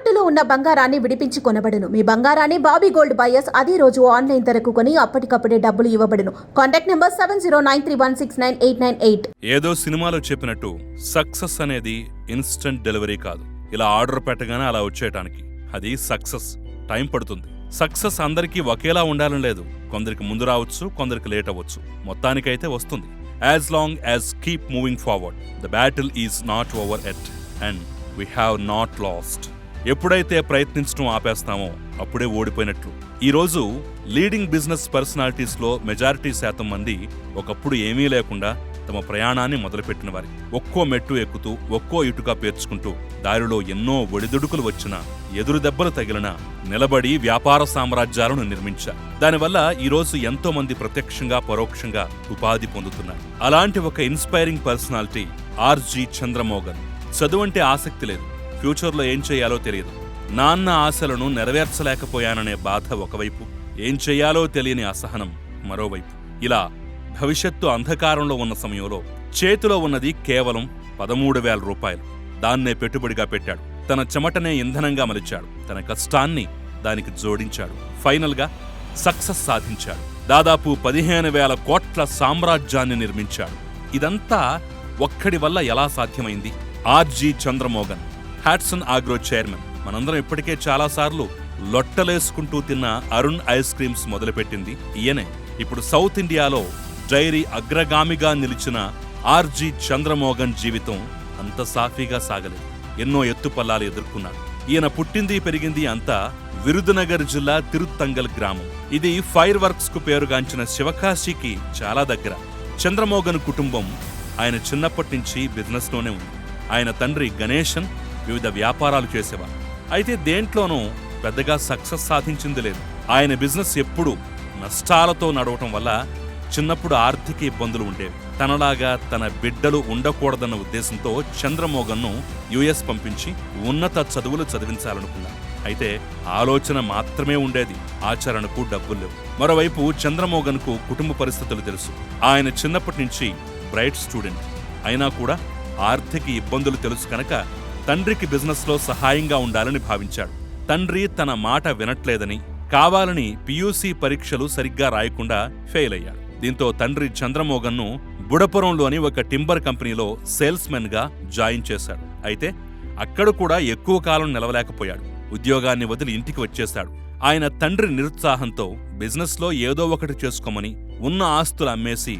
తాకట్టులో ఉన్న బంగారాన్ని విడిపించి కొనబడును. మీ బంగారాన్ని బాబీ గోల్డ్ బయర్స్ అదే రోజు ఆన్లైన్ ధరకు కొని అప్పటికప్పుడే డబ్బులు ఇవ్వబడును. Contact number seven zero nine three one six nine eight nine eight. ఏదో సినిమాలో చెప్పినట్టు సక్సెస్ అనేది ఇన్స్టంట్ డెలివరీ కాదు. ఇలా ఆర్డర్ పెట్టగానే అలా వచ్చేయటానికి. అది సక్సెస్. టైం పడుతుంది. సక్సెస్ అందరికీ ఒకేలా ఉండాలని లేదు. కొందరికి ముందు రావచ్చు కొందరికి లేట్ అవ్వచ్చు. మొత్తానికైతే వస్తుంది. As long as keep moving forward the battle is not over at and we have not lost ఎప్పుడైతే ప్రయత్నించడం ఆపేస్తామో అప్పుడే ఓడిపోయినట్లు. ఈరోజు లీడింగ్ బిజినెస్ పర్సనాలిటీస్లో మెజారిటీ శాతం మంది ఒకప్పుడు ఏమీ లేకుండా తమ ప్రయాణాన్ని మొదలుపెట్టిన వారి. ఒక్కో మెట్టు ఎక్కుతూ ఒక్కో ఇటుక పేర్చుకుంటూ దారిలో ఎన్నో ఒడిదుడుకులు వచ్చినా ఎదురు దెబ్బలు తగిలినా నిలబడి వ్యాపార సామ్రాజ్యాలను నిర్మించారు. దానివల్ల ఈ రోజు ఎంతో మంది ప్రత్యక్షంగా పరోక్షంగా ఉపాధి పొందుతున్నారు. అలాంటి ఒక ఇన్స్పైరింగ్ పర్సనాలిటీ ఆర్జీ చంద్రమోగన్ చదువంటే ఆసక్తి లేదు. ఫ్యూచర్లో ఏం చేయాలో తెలియదు. నాన్న ఆశలను నెరవేర్చలేకపోయాననే బాధ ఒకవైపు ఏం చేయాలో తెలియని అసహనం మరోవైపు. ఇలా భవిష్యత్తు అంధకారంలో ఉన్న సమయంలో చేతిలో ఉన్నది కేవలం పదమూడు వేల రూపాయలు. దాన్నే పెట్టుబడిగా పెట్టాడు. తన చెమటనే ఇంధనంగా మలిచాడు. తన కష్టాన్ని దానికి జోడించాడు. ఫైనల్గా సక్సెస్ సాధించాడు. దాదాపు పదిహేను వేల కోట్ల సామ్రాజ్యాన్ని నిర్మించాడు. ఇదంతా ఒక్కడి వల్ల ఎలా సాధ్యమైంది? RG Chandramogan Hatsun Agro chairman. మనందరం ఇప్పటికే చాలాసార్లు లొట్టలేసుకుంటూ తిన్న అరుణ్ ఐస్ క్రీమ్స్ మొదలుపెట్టింది ఈయనే. ఇప్పుడు సౌత్ ఇండియాలో డైరీ అగ్రగామిగా నిలిచిన ఆర్జీ చంద్రమోహన్ జీవితం అంత సాఫీగా సాగలేదు. ఎన్నో ఎత్తుపల్లాలు ఎదుర్కొన్నాడు. ఈయన పుట్టింది పెరిగింది అంతా విరుదునగర్ జిల్లా తిరుత్తంగల్ గ్రామం. ఇది ఫైర్ వర్క్స్కు పేరుగాంచిన శివకాశికి చాలా దగ్గర. చంద్రమోహన్ కుటుంబం ఆయన చిన్నప్పటి నుంచి బిజినెస్లోనే ఉంది. ఆయన తండ్రి గణేశన్ వివిధ వ్యాపారాలు చేసేవారు. అయితే దేంట్లోనూ పెద్దగా సక్సెస్ సాధించింది లేదు. ఆయన బిజినెస్ ఎప్పుడూ నష్టాలతో నడవటం వల్ల చిన్నప్పుడు ఆర్థిక ఇబ్బందులు ఉండేవి. తనలాగా తన బిడ్డలు ఉండకూడదన్న ఉద్దేశంతో చంద్రమోగన్ను యుఎస్ పంపించి ఉన్నత చదువులు చదివించాలనుకున్నారు అయితే ఆలోచన మాత్రమే ఉండేది. ఆచరణకు డబ్బులు లేవు. మరోవైపు చంద్రమోగన్కు కుటుంబ పరిస్థితులు తెలుసు. ఆయన చిన్నప్పటి నుంచి బ్రైట్ స్టూడెంట్. అయినా కూడా ఆర్థిక ఇబ్బందులు తెలుసు కనుక తండ్రికి బిజినెస్లో సహాయంగా ఉండాలని భావించాడు. తండ్రి తన మాట వినట్లేదని కావాలని పియూసీ పరీక్షలు సరిగ్గా రాయకుండా ఫెయిల్ అయ్యాడు. దీంతో తండ్రి చంద్రమోగన్ను బుడపురంలోని ఒక టింబర్ కంపెనీలో సేల్స్మెన్గా జాయిన్ చేశాడు. అయితే అక్కడ కూడా ఎక్కువ కాలం నిలవలేకపోయాడు. ఉద్యోగాన్ని వదిలి ఇంటికి వచ్చేశాడు. ఆయన తండ్రి నిరుత్సాహంతో బిజినెస్లో ఏదో ఒకటి చేసుకోమని ఉన్న ఆస్తులు అమ్మేసి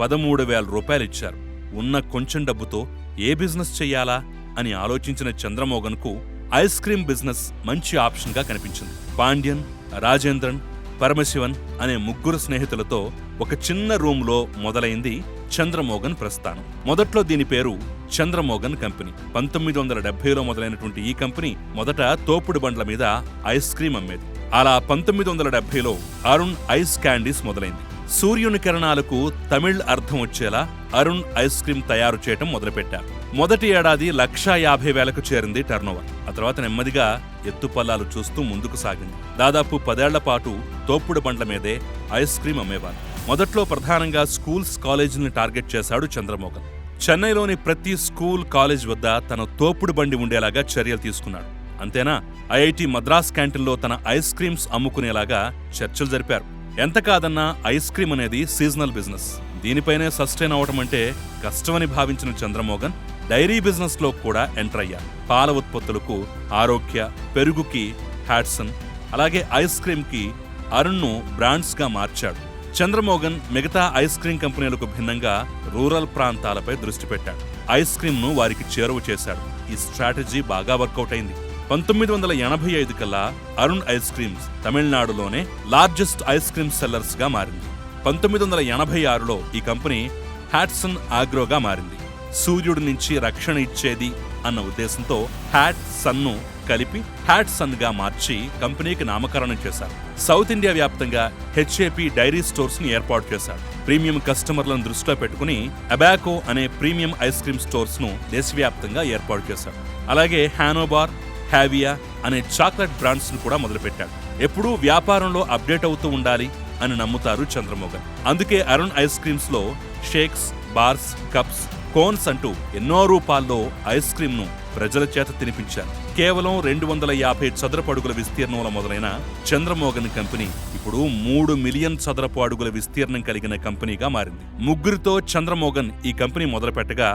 పదమూడు వేల రూపాయలిచ్చారు ఉన్న కొంచెం డబ్బుతో ఏ బిజినెస్ చెయ్యాలా? అని ఆలోచించిన చంద్రమోగన్కు ఐస్ క్రీం బిజినెస్ మంచి ఆప్షన్గా కనిపించింది. పాండ్యన్ రాజేంద్రన్ పరమశివన్ అనే ముగ్గురు స్నేహితులతో ఒక చిన్న రూమ్లో మొదలైంది చంద్రమోగన్ ప్రస్థానం. మొదట్లో దీని పేరు చంద్రమోగన్ కంపెనీ. పంతొమ్మిది వందల డెబ్బైలో మొదలైనటువంటి ఈ కంపెనీ మొదట తోపుడు బండ్ల మీద ఐస్ క్రీం అమ్మేది. అలా పంతొమ్మిది వందల డెబ్బైలో అరుణ్ ఐస్ క్యాండీస్ మొదలైంది. సూర్యుని కిరణాలకు తమిళ్ అర్థం వచ్చేలా అరుణ్ ఐస్ క్రీం తయారు చేయటం మొదలుపెట్టారు. మొదటి ఏడాది లక్షా యాభై వేలకు చేరింది టర్నోవర్. ఆ తర్వాత నెమ్మదిగా ఎత్తుపల్లాలు చూస్తూ ముందుకు సాగింది. దాదాపు పదేళ్ళ పాటు తోపుడు బండ్ల మీదే ఐస్ క్రీం అమ్మేవారు. మొదట్లో ప్రధానంగా స్కూల్స్ కాలేజీని టార్గెట్ చేశాడు చంద్రమోహన్. చెన్నైలోని ప్రతి స్కూల్ కాలేజ్ వద్ద తన తోపుడు బండి ఉండేలాగా చర్యలు తీసుకున్నాడు. అంతేనా? ఐఐటి మద్రాస్ క్యాంటీన్లో తన ఐస్ క్రీమ్స్ అమ్ముకునేలాగా చర్చలు జరిపారు. ఎంత కాదన్నా ఐస్ క్రీమ్ అనేది సీజనల్ బిజినెస్. దీనిపైనే సస్టైన్ అవటం అంటే కష్టమని భావించిన చంద్రమోగన్ డైరీ బిజినెస్లో కూడా ఎంటర్ అయ్యారు. పాల ఉత్పత్తులకు ఆరోగ్య పెరుగుకి హ్యాట్సన్ అలాగే ఐస్ క్రీమ్కి అరుణ్ను బ్రాండ్స్గా మార్చాడు. చంద్రమోగన్ మిగతా ఐస్ క్రీం కంపెనీలకు భిన్నంగా రూరల్ ప్రాంతాలపై దృష్టి పెట్టాడు. ఐస్ క్రీమ్ను వారికి చేరువ చేశాడు. ఈ స్ట్రాటజీ బాగా వర్కౌట్ అయింది. పంతొమ్మిది వందల ఎనభై ఐదు కల్లా అరుణ్ ఐస్ క్రీమ్స్ తమిళనాడులోనే లార్జెస్ట్ ఐస్ క్రీమ్ సెల్లర్స్గా మారింది. పంతొమ్మిది వందల ఎనభై ఆరులో ఈ కంపెనీ హ్యాట్సన్ ఆగ్రోగా మారింది. సూర్యుడి నుంచి రక్షణ ఇచ్చేది అన్న ఉద్దేశంతో హ్యాట్ సన్ను కలిపి హ్యాట్ సన్గా మార్చి కంపెనీకి నామకరణం చేశారు. సౌత్ ఇండియా వ్యాప్తంగా హెచ్ఏపి డైరీ స్టోర్స్ని ఏర్పాటు చేశారు. ప్రీమియం కస్టమర్లను దృష్టిలో పెట్టుకుని అబాకో అనే ప్రీమియం ఐస్ క్రీమ్ స్టోర్స్ను దేశవ్యాప్తంగా ఏర్పాటు చేశారు. అలాగే హ్యానోబార్ హ్యావియా అనే చాక్లెట్ బ్రాండ్స్ను కూడా మొదలుపెట్టాడు ఎప్పుడూ వ్యాపారంలో అప్డేట్ అవుతూ ఉండాలి అని నమ్ముతారు చంద్రమోగన్ అందుకే అరుణ్ ఐస్ క్రీమ్స్లో షేక్స్ బార్స్ కప్స్ కోన్స్ అంటూ ఎన్నో రూపాల్లో ఐస్ క్రీమ్ను ప్రజల చేత తినిపించారు. కేవలం రెండు వందల యాభై చదరపు అడుగుల విస్తీర్ణంలో మొదలైన చంద్రమోగన్ కంపెనీ ఇప్పుడు మూడు మిలియన్ చదరపు అడుగుల విస్తీర్ణం కలిగిన కంపెనీగా మారింది. ముగ్గురితో చంద్రమోగన్ ఈ కంపెనీ మొదలుపెట్టగా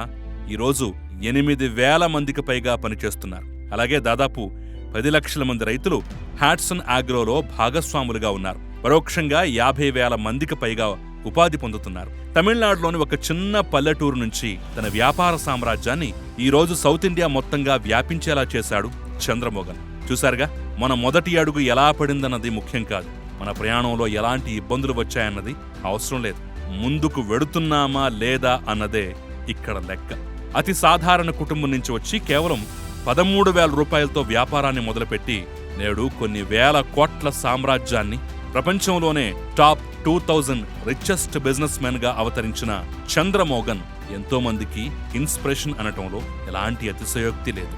ఈరోజు ఎనిమిది వేల మందికి పైగా పనిచేస్తున్నారు. అలాగే దాదాపు పది లక్షల మంది రైతులు హ్యాట్సన్ ఆగ్రోలో భాగస్వాములుగా ఉన్నారు. పరోక్షంగా యాభై వేల మందికి పైగా ఉపాధి పొందుతున్నారు. తమిళనాడులోని ఒక చిన్న పల్లెటూరు నుంచి తన వ్యాపార సామ్రాజ్యాన్ని ఈరోజు సౌత్ ఇండియా మొత్తంగా వ్యాపించేలా చేశాడు చంద్రమోగన్ చూశారుగా మన మొదటి అడుగు ఎలా పడిందన్నది ముఖ్యం కాదు. మన ప్రయాణంలో ఎలాంటి ఇబ్బందులు వచ్చాయన్నది అవసరం లేదు. ముందుకు వెడుతున్నామా లేదా అన్నదే ఇక్కడ లెక్క. అతి సాధారణ కుటుంబం నుంచి వచ్చి కేవలం పదమూడు వేల రూపాయలతో వ్యాపారాన్ని మొదలుపెట్టి నేడు కొన్ని వేల కోట్ల సామ్రాజ్యాన్ని ప్రపంచంలోనే top two thousand richest business మెన్గా అవతరించిన చంద్రమోగన్ ఎంతో మందికి ఇన్స్పిరేషన్ అనటంలో ఎలాంటి అతిశయోక్తి లేదు.